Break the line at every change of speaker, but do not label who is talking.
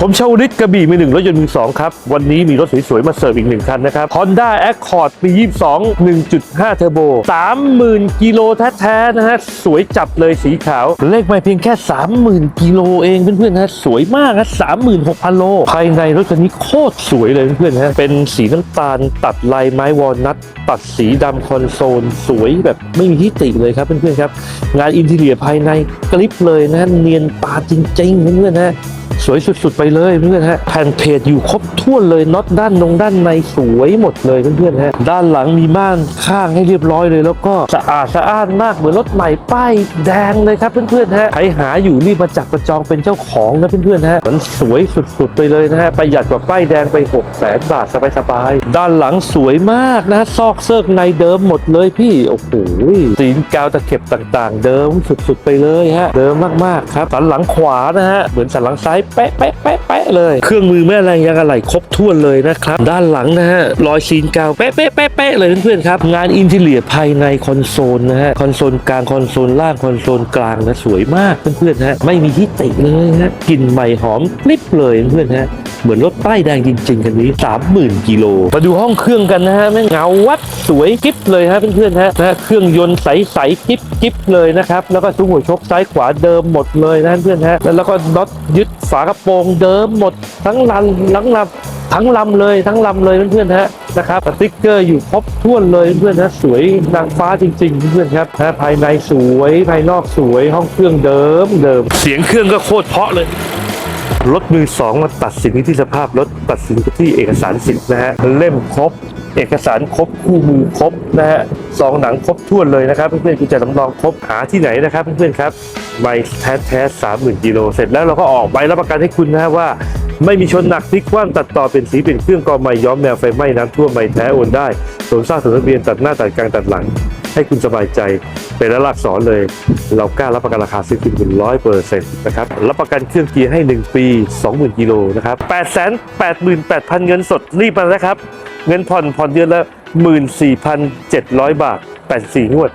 ผมชาวลิตกระบี่มือหนึ่งรถยนต์มือสองครับ วันนี้มีรถสวยๆ มาเสิร์ฟอีกหนึ่งคันนะครับ Honda Accord ปี 22 1.5 เทอร์โบ 30,000 กิโลแท้ๆ นะฮะ สวยจับเลยสีขาว เลขไม่เพียงแค่ 30,000 กิโลเองเพื่อนๆนะสวยมากนะ36,000 โล ภายในรถคันนี้โคตรสวยเลยเพื่อนๆนะเป็นสีน้ำตาลตัดลายไม้วอลนัทตัดสีดำคอนโซล สวยแบบไม่มีที่ติเลยครับเพื่อนๆครับงานอินทีเรียภายในกริบเลยนะเนียนตาจริงๆเพื่อนๆนะ สวยสุดๆไปเลยเพื่อนฮะแผ่นเพจอยู่ครบถ้วนเลยน็อตด้านนงด้านในสวยหมดเลยเพื่อนๆฮะด้านหลังมีม่านข้างให้เรียบร้อยเลย แล้วก็สะอาดสะอ้านมากเหมือนรถใหม่ป้ายแดงเลยครับเพื่อนๆฮะใครหาอยู่นี่มาจักประจองเป็นเจ้าของนะเพื่อนๆฮะมันสวยสุดๆไปเลยนะฮะประหยัดกว่าป้ายแดงไป6 0 0 0 0บาทสบายๆด้านหลังสวยมากนะซอกเซิกในเดิมหมดเลยพี่โอ้โหสีกาวตะเข็บต่างๆ เดิมสุดๆไปเลยฮะเดิมมากๆครับสันหลังขวานะฮะเหมือนสันหลังซ้ายเป๊ะเป๊ะเป๊ะเป๊ะเลย เครื่องมือแม่แรงยางอะไหล่ครบถ้วนเลยนะครับด้านหลังนะฮะรอยซีนกาวเป๊ะเป๊ะเป๊ะเป๊ะเลยเพื่อนๆครับงานอินทีเลียภายในคอนโซลนะฮะคอนโซลกลางคอนโซลล่างคอนโซลกลางนะสวยมากเพื่อนๆฮะไม่มีที่ติเลยฮะกลิ่นใหม่หอมกริบเลยเพื่อนๆฮะเหมือนรถป้ายแดงจริงๆคันนี้ 30,000 กิโล มาดูห้องเครื่องกันนะฮะแม่งเงาวัดสวยกิ๊บเลยฮะเพื่อนๆฮะนะเครื่องยนต์ใสๆกิ๊บกิ๊บเลยนะครับ แล้วก็ซุ้มหัวชกซ้ายขวาเดิมหมดเลยนะเพื่อนฮะแล้วก็น็อตยึดฝากระโปรงเดิมหมดทั้งลันทั้งลำทั้งลำเลยทั้งลำเลยเพื่อนๆฮะนะครับสติ๊กเกอร์อยู่ครบถ้วนเลยเพื่อนๆฮะสวยนางฟ้าจริงๆเพื่อนๆครับภายในสวยภายนอกสวยห้องเครื่องเดิมเดิม เสียงเครื่องก็โคตรเพาะเลย รถมือสองมาตัดสินที่สภาพรถตัดสินที่เอกสารสิทธิ์นะฮะเล่มครบ เอกสารครบคู่มือครบนะฮะซองหนังครบทั่วนเลยนะครับเพื่อนๆกุญแจสำรองครบหาที่ไหนนะครับเพื่อนๆครับใบแท้แท้สามหมื่นกิโลเสร็จแล้วเราก็ออกใบรับประกันให้คุณนะฮะว่า ไม่มีชนหนักพลิกคว่ำตัดต่อเป็นสีเป็นเครื่องกอใหม่ย้อมแมวไฟไหม้น้ำท่วมใหม่แท้โอนได้สวมสร้างสมทะเบียนตัดหน้าตัดกลางตัดหลัง ให้คุณสบายใจเป็นละลักษรเลย เรากล้ารับประกันราคาซื้อคืนคุณร้อยเปอร์เซ็นต์นะครับรับประกันเครื่องเกียร์ให้ 1 ปี 20,000กิโลนะครับ8 8 8 8 0 0 0 เงินสดรีบมานะครับ เงินผ่อนผ่อนเดือนละ 14,700 บาท 84งวด